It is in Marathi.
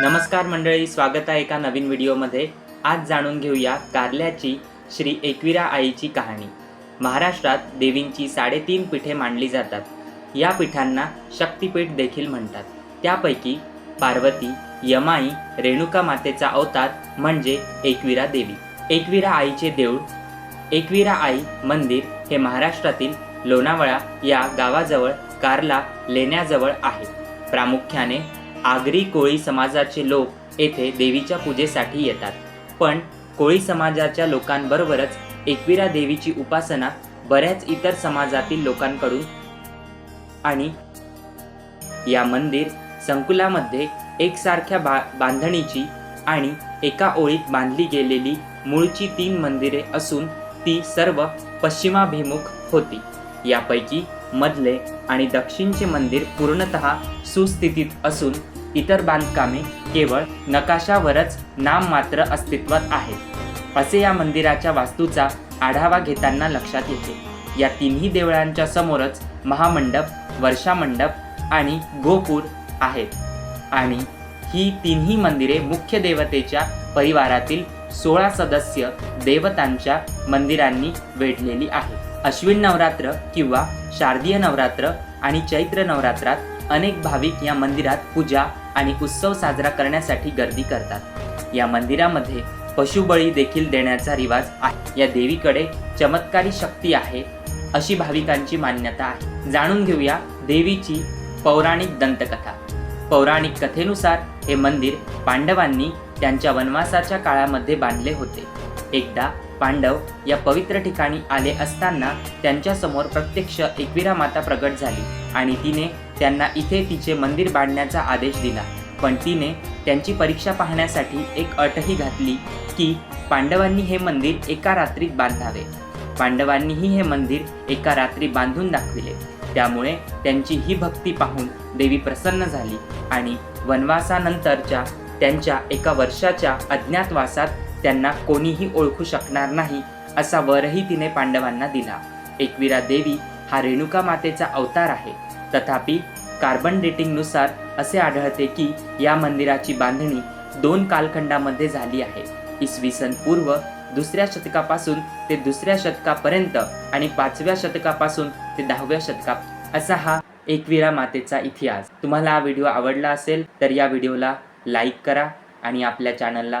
नमस्कार मंडळी स्वागत आहे एका नवीन व्हिडिओमध्ये. आज जाणून घेऊया कारल्याची श्री एकविरा आईची कहाणी. महाराष्ट्रात देवींची साडेतीन पीठे मांडली जातात. या पीठांना शक्तिपीठ देखील म्हणतात. त्यापैकी पार्वती यमाई रेणुका मातेचा अवतार म्हणजे एकविरा देवी. एकविरा आईचे देऊळ एकविरा आई मंदिर हे महाराष्ट्रातील लोणावळा या गावाजवळ कारला लेण्याजवळ आहे. प्रामुख्याने आगरी कोळी समाजाचे लोक येथे देवीच्या पूजेसाठी येतात. पण कोळी समाजाच्या लोकांबरोबरच एकविरा देवीची उपासना बऱ्याच इतर समाजातील लोकांकडून आणि या मंदिर संकुलामध्ये एकसारख्या बा बांधणीची आणि एका ओळीत बांधली गेलेली मूळची तीन मंदिरे असून ती सर्व पश्चिमाभिमुख होती. यापैकी मधले आणि दक्षिणचे मंदिर पूर्णतः सुस्थितीत असून इतर बांधकामे केवळ नकाशावरच नाममात्र अस्तित्वात आहेत. असे या मंदिराच्या वास्तूचा आढावा घेताना लक्षात येते. या तिन्ही देवळांच्या समोरच महामंडप वर्षा मंडप आणि गोपूर आहेत. आणि ही तिन्ही मंदिरे मुख्य देवतेच्या परिवारातील सोळा सदस्य देवतांच्या मंदिरांनी वेढलेली आहेत. अश्विन नवरात्र किंवा शारदीय नवरात्र आणि चैत्र नवरात्रात अनेक भाविक या मंदिरात पूजा आणि उत्सव साजरा करण्यासाठी गर्दी करतात. या मंदिरामध्ये पशुबळी देखील देण्याचा रिवाज आहे. या देवीकडे चमत्कारी शक्ती आहे अशी भाविकांची मान्यता आहे. जाणून घेऊया देवीची पौराणिक दंतकथा. पौराणिक कथेनुसार हे मंदिर पांडवांनी त्यांच्या वनवासाच्या काळामध्ये बांधले होते. एकदा पांडव या पवित्र ठिकाणी आले असताना त्यांच्यासमोर प्रत्यक्ष एकविरा माता प्रगट झाली आणि तिने त्यांना इथे तिचे मंदिर बांधण्याचा आदेश दिला. पण तिने त्यांची परीक्षा पाहण्यासाठी एक अटही घातली की पांडवांनी हे मंदिर एका रात्रीत बांधावे. पांडवांनीही हे मंदिर एका रात्री बांधून दाखविले. त्यामुळे त्यांची ही भक्ती पाहून देवी प्रसन्न झाली आणि वनवासानंतरच्या त्यांच्या एका वर्षाच्या अज्ञातवासात त्यांना कोणीही ओळखू शकणार नाही असा वरही तिने पांडवांना दिला. एकविरा देवी हा रेणुका मातेचा अवतार आहे. तथापि कार्बन डेटिंगनुसार असे आढळते की या मंदिराची बांधणी दोन कालखंडामध्ये झाली आहे. इसवी सन पूर्व दुसऱ्या शतकापासून ते दुसऱ्या शतकापर्यंत आणि पाचव्या शतकापासून ते दहाव्या शतकात असा हा एकविरा मातेचा इतिहास. तुम्हाला हा व्हिडिओ आवडला असेल तर या व्हिडिओला लाईक करा आणि आपल्या चॅनलला